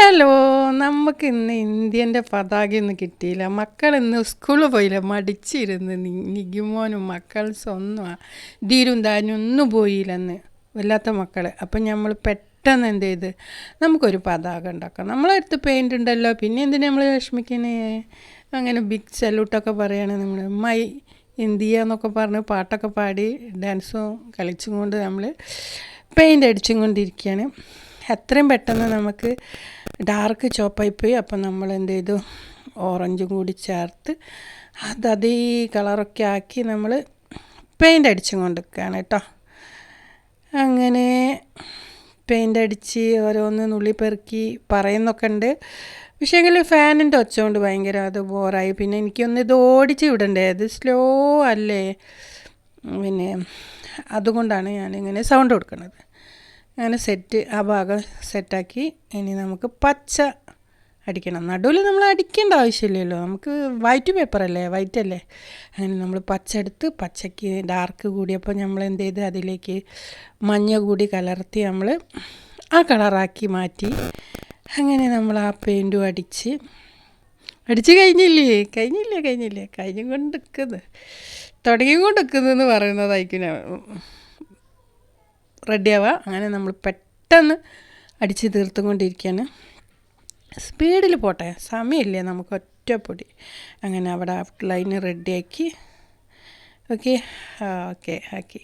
Hello നമുക്ക് ഇന്ന് ഇന്ത്യന്റെ പതാകയൊന്നും കിട്ടിയില്ല. മക്കൾ ഇന്ന് സ്കൂളിൽ പോയില്ല. മടിച്ചിരുന്ന് നിഗിമോനും മക്കൾ സ്വന്തം ധീരും ധാന്യം ഒന്നും പോയില്ലെന്ന്. വല്ലാത്ത മക്കൾ അപ്പം നമ്മൾ പെട്ടെന്ന് എന്ത് ചെയ്ത് നമുക്കൊരു പതാക ഉണ്ടാക്കാം. നമ്മളടുത്ത് പെയിന്റ് ഉണ്ടല്ലോ. പിന്നെ എന്തിനു നമ്മൾ വിഷമിക്കണേ? അങ്ങനെ ബിഗ് സല്യൂട്ടൊക്കെ പറയുകയാണ് നമ്മൾ മൈ ഇന്ത്യ എന്നൊക്കെ പറഞ്ഞ് പാട്ടൊക്കെ പാടി ഡാൻസും കളിച്ചും കൊണ്ട് നമ്മൾ പെയിന്റ് അടിച്ചും കൊണ്ടിരിക്കുകയാണ് എത്രയും പെട്ടെന്ന് നമുക്ക് ഡാർക്ക് ചോപ്പായി പോയി അപ്പം നമ്മൾ എന്ത് ചെയ്തു? ഓറഞ്ചും കൂടി ചേർത്ത് അത് അതേ കളറൊക്കെ ആക്കി നമ്മൾ പെയിന്റ് അടിച്ചും കൊണ്ടിരിക്കുകയാണ് കേട്ടോ. അങ്ങനെ പെയിന്റ് അടിച്ച് ഓരോന്ന് നുള്ളി പെറുക്കി പറയുന്നൊക്കെ ഉണ്ട്. പക്ഷേ എങ്കിൽ ഫാനിന്റെ ഒച്ച കൊണ്ട് ഭയങ്കര അത് ബോറായി. പിന്നെ എനിക്കൊന്ന് ഇത് ഓടിച്ച് വിടണ്ടേ? അത് സ്ലോ അല്ലേ? പിന്നെ അതുകൊണ്ടാണ് ഞാനിങ്ങനെ സൗണ്ട് കൊടുക്കുന്നത്. അങ്ങനെ സെറ്റ് ആ ഭാഗം സെറ്റാക്കി ഇനി നമുക്ക് പച്ച അടിക്കണം. നടുവിൽ നമ്മൾ അടിക്കേണ്ട ആവശ്യമില്ലല്ലോ. നമുക്ക് വൈറ്റ് പേപ്പർ അല്ലേ? വൈറ്റ് അല്ലേ? അങ്ങനെ നമ്മൾ പച്ച എടുത്ത് പച്ചയ്ക്ക് ഡാർക്ക് കൂടിയപ്പോൾ നമ്മൾ എന്ത് ചെയ്ത്? അതിലേക്ക് മഞ്ഞ കൂടി കലർത്തി നമ്മൾ ആ കളറാക്കി മാറ്റി അങ്ങനെ നമ്മൾ ആ പെയിന്റും അടിച്ച് അടിച്ച് കഴിഞ്ഞില്ലേ? കഴിഞ്ഞില്ലേ? കഴിഞ്ഞില്ലേ? കഴിഞ്ഞും കൊണ്ട് നിൽക്കുന്നത് തുടങ്ങിക്കൊണ്ട് എടുക്കുന്നതെന്ന് പറയുന്നതായിരിക്കും റെഡിയാവുക. അങ്ങനെ നമ്മൾ പെട്ടെന്ന് അടിച്ച് തീർത്തുകൊണ്ടിരിക്കുകയാണ്. സ്പീഡിൽ പോട്ടെ. സമയമില്ലേ നമുക്ക് ഒറ്റപ്പൊടി അങ്ങനെ അവിടെ ലൈന് റെഡിയാക്കി. ഓക്കെ. ഓക്കെ ആക്കി.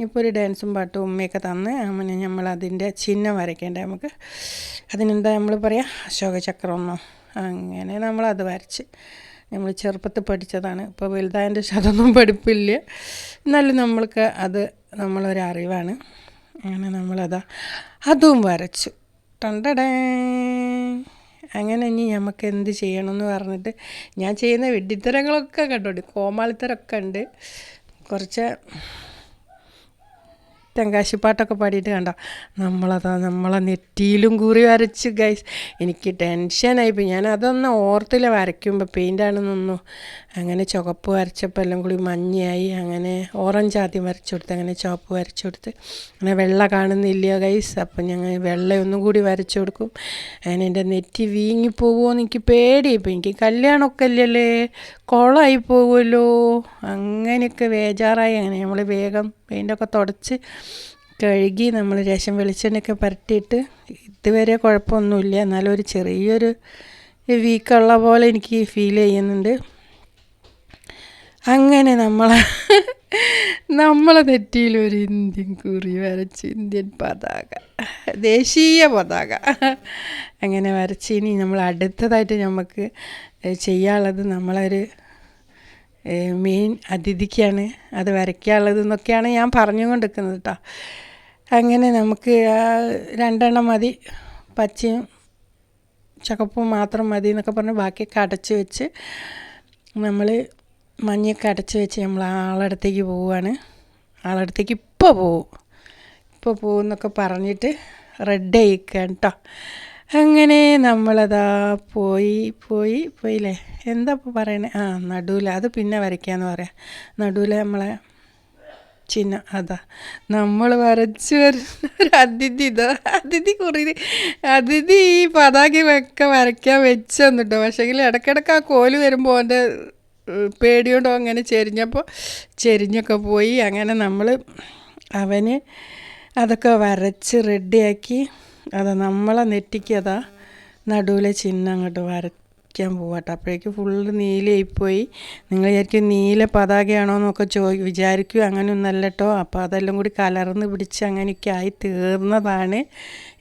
ഇപ്പോൾ ഒരു ഡാൻസും പാട്ടും ഉമ്മയൊക്കെ തന്ന് അങ്ങനെ നമ്മൾ അതിന്റെ ചിഹ്നം വരയ്ക്കേണ്ടേ നമുക്ക്. അതിനെന്താ നമ്മൾ പറയാം? അശോകചക്രമെന്നോ അങ്ങനെ നമ്മളത് വരച്ച്. നമ്മൾ ചെറുപ്പത്തിൽ പഠിച്ചതാണ്. ഇപ്പോൾ വലുതായതിന്റെ ശതമൊന്നും പഠിപ്പില്ല. എന്നാലും നമ്മൾക്ക് അത് നമ്മളൊരറിവാണ്. അങ്ങനെ നമ്മളതാ അതും വരച്ചു. ടണ്ടടേ. അങ്ങനെ ഇനി നമുക്ക് എന്ത് ചെയ്യണം എന്ന് പറഞ്ഞിട്ട് ഞാൻ ചെയ്യുന്ന വെഡിത്തരങ്ങളൊക്കെ കണ്ടോണ്ട് കോമാളിത്തരമൊക്കെ ഉണ്ട്. കുറച്ച് തെങ്കാശിപ്പാട്ടൊക്കെ പാടിയിട്ട് കണ്ടോ? നമ്മളതാ നമ്മളെ നെറ്റിയിലും കൂറി വരച്ച് ഗൈസ് എനിക്ക് ടെൻഷനായിപ്പോയി ഞാൻ അതൊന്ന് ഓർത്തില്ല വരയ്ക്കുമ്പോൾ പെയിന്റാണെന്നൊന്നും അങ്ങനെ ചുവപ്പ് വരച്ചപ്പോൾ എല്ലാം കൂടി മഞ്ഞയായി. അങ്ങനെ ഓറഞ്ച് ആദ്യം വരച്ചു കൊടുത്ത് അങ്ങനെ ചുവപ്പ് വരച്ചു കൊടുത്ത്. അങ്ങനെ വെള്ള കാണുന്നില്ല ഗൈസ് അപ്പം ഞങ്ങൾ വെള്ളയൊന്നും കൂടി വരച്ചു കൊടുക്കും. അങ്ങനെ എന്റെ നെറ്റി വീങ്ങി പോകുമോ എന്ന് എനിക്ക് പേടിയായിപ്പോൾ എനിക്ക് കല്യാണമൊക്കെ അല്ലല്ലേ കുളമായി പോകുമല്ലോ അങ്ങനെയൊക്കെ ബേജാറായി. അങ്ങനെ നമ്മൾ വേഗം പെയിന്റൊക്കെ തുടച്ച് കഴുകി നമ്മൾ രസം വെളിച്ചെണ്ണയൊക്കെ പരട്ടിയിട്ട് ഇതുവരെ കുഴപ്പമൊന്നുമില്ല. എന്നാലും ഒരു ചെറിയൊരു വീക്കുള്ള പോലെ എനിക്ക് ഫീൽ ചെയ്യുന്നുണ്ട്. അങ്ങനെ നമ്മളെ നമ്മളെ ഒരു ഇന്ത്യൻ കുറി വരച്ച് ഇന്ത്യൻ പതാക ദേശീയ പതാക അങ്ങനെ വരച്ച്. ഇനി നമ്മൾ അടുത്തതായിട്ട് നമുക്ക് ചെയ്യാനുള്ളത് നമ്മളൊരു മെയിൻ അതിഥിക്കാണ്. അത് വരയ്ക്കാനുള്ളത് എന്നൊക്കെയാണ് ഞാൻ പറഞ്ഞുകൊണ്ടിരിക്കുന്നത് കേട്ടോ അങ്ങനെ നമുക്ക് രണ്ടെണ്ണം മതി. പച്ചയും ചക്കപ്പും മാത്രം മതി എന്നൊക്കെ പറഞ്ഞ് ബാക്കിയൊക്കെ അടച്ച് വെച്ച് നമ്മൾ മഞ്ഞയൊക്കെ അടച്ച് വെച്ച് നമ്മൾ ആളടുത്തേക്ക് പോവുകയാണ്. ആളടുത്തേക്ക് ഇപ്പോൾ പോവും. ഇപ്പോൾ പോകുമെന്നൊക്കെ പറഞ്ഞിട്ട് റെഡ് ആയിക്കാൻ കേട്ടോ അങ്ങനെ നമ്മളതാ പോയി പോയി പോയില്ലേ? എന്താ ഇപ്പോൾ പറയണേ? ആ നടുവില. അത് പിന്നെ വരയ്ക്കാന്ന് പറയാം. നടുവില നമ്മളെ ചിഹ്നം. അതാ. നമ്മൾ വരച്ച് വരുന്ന ഒരു അതിഥി ഇതാ. അതിഥി കുറി അതിഥി ഈ പതാകയൊക്കെ വരയ്ക്കാൻ വെച്ചു തന്നിട്ടോ പക്ഷേങ്കിൽ ഇടയ്ക്കിടയ്ക്ക് ആ കോൽ വരുമ്പോൾ അവന്റെ പേടിയോണ്ടോ അങ്ങനെ ചെരിഞ്ഞപ്പോൾ ചെരിഞ്ഞൊക്കെ പോയി. അങ്ങനെ നമ്മൾ അവന് അതൊക്കെ വരച്ച് റെഡിയാക്കി അത് നമ്മളെ നെറ്റിക്കതാ നടുവിലെ ചിഹ്നം അങ്ങോട്ട് വരയ്ക്കാൻ പോവാട്ടോ. അപ്പോഴേക്ക് ഫുള്ള് നീലയായിപ്പോയി. നിങ്ങൾ വിചാരിക്കും നീല പതാകയാണോ എന്നൊക്കെ ചോ വിചാരിക്കും അങ്ങനെയൊന്നല്ല കേട്ടോ അപ്പോൾ അതെല്ലാം കൂടി കലർന്ന് പിടിച്ച് അങ്ങനെയൊക്കെ ആയി തീർന്നതാണ്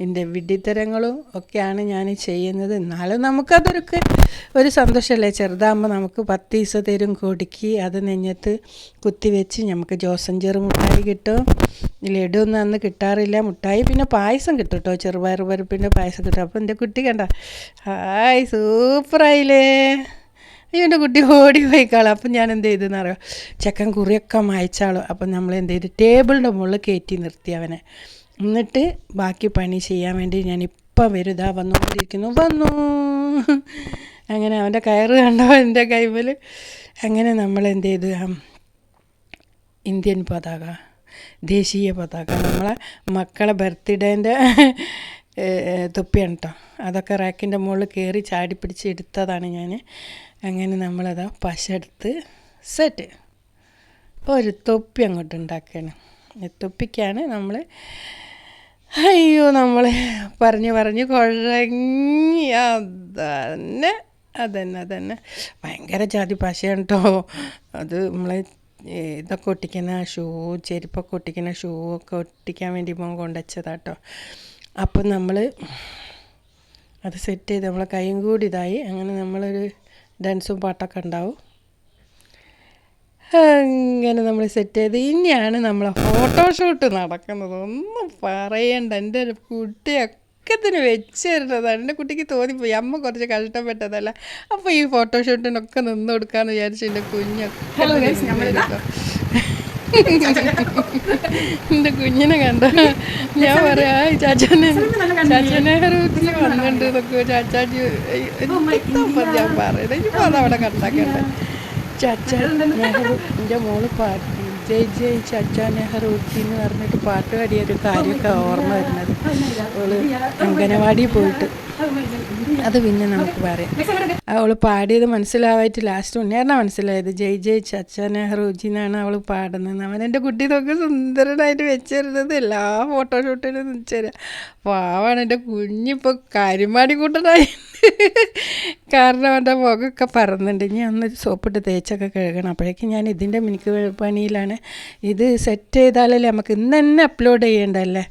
എന്റെ വിഡിത്തരങ്ങളും ഒക്കെയാണ് ഞാൻ ചെയ്യുന്നത്. എന്നാലും നമുക്കതൊരു ഒരു സന്തോഷമല്ലേ? ചെറുതാകുമ്പോൾ നമുക്ക് പത്ത് ദിവസ തരും കൊടുക്കി അത് നെഞ്ഞത്ത് കുത്തിവെച്ച് നമുക്ക് ജോസഞ്ചേറ് മുട്ടായി കിട്ടും. ലഡു ഒന്നും അന്ന് കിട്ടാറില്ല. മുട്ടായി പിന്നെ പായസം കിട്ടും കേട്ടോ ചെറുപയർ പരിപ്പിന്റെ പായസം കിട്ടും. അപ്പോൾ എന്റെ കുട്ടി കണ്ട ഹായ് സൂപ്പറായില്ലേ അയ്യോ എന്റെ കുട്ടി ഓടി പോയിക്കാളും അപ്പം ഞാൻ എന്ത് ചെയ്തെന്ന് അറിയാം? ചെക്കൻ കുറിയൊക്കെ മായച്ചാളും. അപ്പം നമ്മൾ എന്ത് ചെയ്ത്? ടേബിളിന്റെ മുകളിൽ കയറ്റി നിർത്തി അവനെ. എന്നിട്ട് ബാക്കി പണി ചെയ്യാൻ വേണ്ടി ഞാൻ ഇപ്പം വരുതാ വന്നുകൊണ്ടിരിക്കുന്നു. വന്നു. അങ്ങനെ അവന്റെ കയറ് കണ്ടോ? എന്റെ കൈമൽ അങ്ങനെ നമ്മൾ എന്ത് ചെയ്ത്? ഇന്ത്യൻ പതാക ദേശീയ പതാക. നമ്മളെ മക്കളെ ബർത്ത്ഡേന്റെ തൊപ്പിയാണ് കേട്ടോ അതൊക്കെ റാക്കിന്റെ മുകളിൽ കയറി ചാടി പിടിച്ച് എടുത്തതാണ് ഞാൻ അങ്ങനെ നമ്മളത് പശ എടുത്ത് സെറ്റ് ഒരു തൊപ്പി അങ്ങോട്ട് ഉണ്ടാക്കുകയാണ് തൊപ്പിക്കാണ് നമ്മൾ അയ്യോ നമ്മൾ പറഞ്ഞ് പറഞ്ഞ് കുഴങ്ങി അതന്നെ അതന്നെ അതന്നെ. ഭയങ്കര ജാതി പശയാണ് കേട്ടോ അത് നമ്മളെ ഇതൊക്കെ ഒട്ടിക്കുന്ന ഷൂ ചെരുപ്പൊക്കെ ഒട്ടിക്കുന്ന ഷൂ ഒക്കെ ഒട്ടിക്കാൻ വേണ്ടി മോൻ കൊണ്ടുവച്ചതാട്ടോ. അപ്പം നമ്മൾ അത് സെറ്റ് ചെയ്ത് നമ്മളെ കൈയും കൂടി ഇതായി. അങ്ങനെ നമ്മളൊരു ഡാൻസും പാട്ടൊക്കെ ഉണ്ടാവും. അങ്ങനെ നമ്മൾ സെറ്റ് ചെയ്ത്. ഇനിയാണ് നമ്മളെ ഫോട്ടോഷൂട്ട് നടക്കുന്നത്. ഒന്നും പറയണ്ട. എന്റെ ഒരു കുട്ടിയൊക്കെ ഒക്കത്തിന് വെച്ച് തരുന്നതാണ് എന്റെ കുട്ടിക്ക് തോന്നിപ്പോയി. അമ്മ കുറച്ച് കഷ്ടപ്പെട്ടതല്ല. അപ്പോൾ ഈ ഫോട്ടോഷൂട്ടിനൊക്കെ നിന്ന് കൊടുക്കാമെന്ന് വിചാരിച്ചു എന്റെ കുഞ്ഞൊക്കെ എന്റെ കുഞ്ഞിനെ കണ്ട? ഞാൻ പറയാ ചാച്ചനെ ചാച്ചാനെ റൂട്ടിൽ വന്നിട്ടുണ്ട് ചാച്ചാജി ഞാൻ പറയുന്നത് ഇനിയിപ്പോൾ അതവിടെ കണ്ടാക്കണ്ട? ചാച്ച നെഹ്റു എന്റെ മോൾ പാട്ട് ജയ് ജയ് ചച്ച നെഹ്റു എന്ന് പറഞ്ഞിട്ട് പാട്ട് പാടിയ ഒരു കാര്യമൊക്കെ ഓർമ്മ വരുന്നത്. അവൾ അംഗനവാടി പോയിട്ട്. അത് പിന്നെ നമുക്ക് പറയാം. അവൾ പാടിയത് മനസ്സിലാവായിട്ട് ലാസ്റ്റ് ഉണ്ണിയാറിനാ മനസ്സിലായത്? ജയ് ജയ് ചച്ച നെഹ്റൂജി എന്നാണ് അവൾ പാടുന്നത് അവൻ എന്റെ കുട്ടി ഇതൊക്കെ സുന്ദരനായിട്ട് വെച്ചിരുന്നത്. എല്ലാ ഫോട്ടോഷൂട്ടിലും വെച്ചുതരാം പാവാണ് എന്റെ കുഞ്ഞിപ്പോൾ കരിമാടി കൂട്ടനായി കാരണം അവന്റെ മുഖമൊക്കെ പറന്നുണ്ട്. ഇനി ഒന്ന് സോപ്പിട്ട് തേച്ചൊക്കെ കഴുകണം. അപ്പോഴേക്കും ഞാൻ ഇതിന്റെ മിനിക്ക് പണിയിലാണ്. ഇത് സെറ്റ് ചെയ്താലല്ലേ നമുക്ക് ഇന്ന് തന്നെ അപ്ലോഡ് ചെയ്യേണ്ടല്ലേ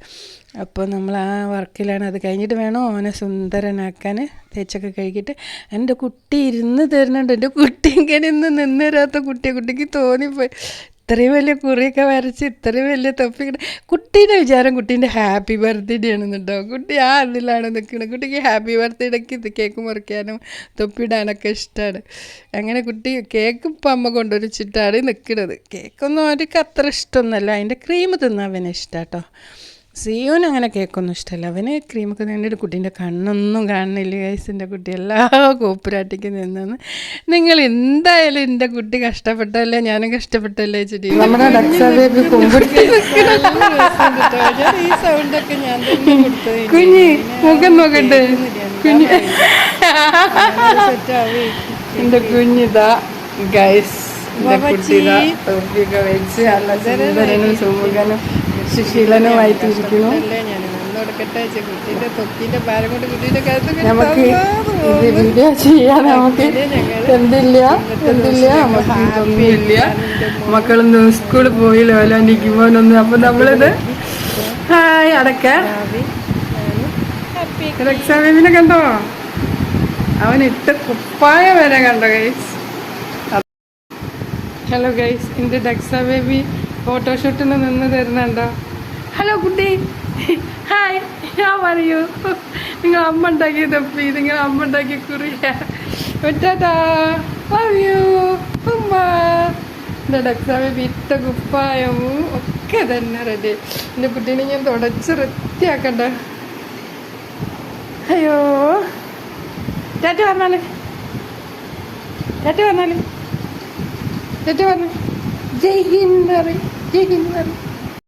അപ്പോൾ നമ്മൾ ആ വർക്കിലാണ്. അത് കഴിഞ്ഞിട്ട് വേണം ഓനെ സുന്ദരനാക്കാൻ തേച്ചൊക്കെ കഴുകിയിട്ട് എന്റെ കുട്ടി ഇരുന്ന് തരുന്നുണ്ട്. എന്റെ കുട്ടി ഇങ്ങനെ ഇന്ന് നിന്ന് തരാത്ത കുട്ടിയെ. കുട്ടിക്ക് തോന്നിപ്പോയി. ഇത്രയും വലിയ കുറിയൊക്കെ വരച്ച് ഇത്രയും വലിയ തൊപ്പി കിട്ട കുട്ടീന്റെ വിചാരം കുട്ടീന്റെ ഹാപ്പി ബർത്ത്ഡേ ആണെന്നുണ്ടോ? കുട്ടി ആ അതിലാണ് നിൽക്കുന്നത് കുട്ടിക്ക് ഹാപ്പി ബർത്ത്ഡേക്ക് ഇത് കേക്ക് മുറിക്കാനും തൊപ്പിടാനൊക്കെ ഇഷ്ടമാണ് അങ്ങനെ കുട്ടി കേക്ക് ഇപ്പം അമ്മ കൊണ്ടുവരിച്ചിട്ടാണ് നിൽക്കുന്നത് കേക്കൊന്നും അവർക്ക് അത്ര ഇഷ്ടമൊന്നുമല്ല. അതിന്റെ ക്രീം തിന്നാൻ അവന് ഇഷ്ടം കേട്ടോ സിയോന് അങ്ങനെ കേക്കൊന്നും ഇഷ്ടമല്ല അവന് ക്രീമൊക്കെ നിന്നിട്ട് കുട്ടീന്റെ കണ്ണൊന്നും കാണുന്നില്ല. ഗൈസിന്റെ കുട്ടി എല്ലാ കോപ്പുരാട്ടിക്ക് നിന്നെന്ന്. നിങ്ങൾ എന്തായാലും എന്റെ കുട്ടി കഷ്ടപ്പെട്ടല്ലേ? ഞാനും കഷ്ടപ്പെട്ടല്ലേ ചെടി ഈ സൗണ്ടൊക്കെ ഞാൻ കുഞ്ഞി മുഖം നോക്കട്ടെ. കുഞ്ഞി. എന്റെ കുഞ്ഞിതാ ഗൈസ്. വെച്ച് നല്ല സുമുഖനും. സുശീലനുമായിട്ടിരിക്കുന്നു. നമുക്ക് ഇത് വീഡിയോ ചെയ്യാൻ നമുക്ക് എന്തില്ല എന്തില്ല നമുക്ക് ഇതൊന്നുമില്ല മക്കളൊന്നും സ്കൂളിൽ പോയില്ല വല്ലാണ്ടിരിക്കുമ്പോഴൊന്നും അപ്പൊ നമ്മളിത് ഹായ് അടക്ക. രക്ഷാബേബിനെ കണ്ടോ? അവൻ ഇട്ട് കുപ്പായ വരെ കണ്ടോ ഗൈസ് ഹലോ ഗൈസ് എന്റെ ഡെക്സ ബേബി ഫോട്ടോഷൂട്ടിന് നിന്ന് തരുന്നുണ്ടോ ഹലോ കുട്ടി. ഹായ് ഞാൻ പറയൂ. നിങ്ങൾ അമ്മ ഉണ്ടാക്കിയ തപ്പി നിങ്ങൾ അമ്മ ഉണ്ടാക്കിയ കുറിയ. വിത്ത ബേബി കുപ്പായവും ഒക്കെ തന്നെ റെഡി എന്റെ കുട്ടീനെ ഞാൻ തുടച്ച് വൃത്തിയാക്കണ്ട. അയ്യോ. ചേട്ടി പറഞ്ഞാൽ ചേട്ടി പറഞ്ഞാൽ ചേട്ടി പറഞ്ഞു ജയ് ഹിന്ദ് ജയ് ഹിന്ദ് പറയും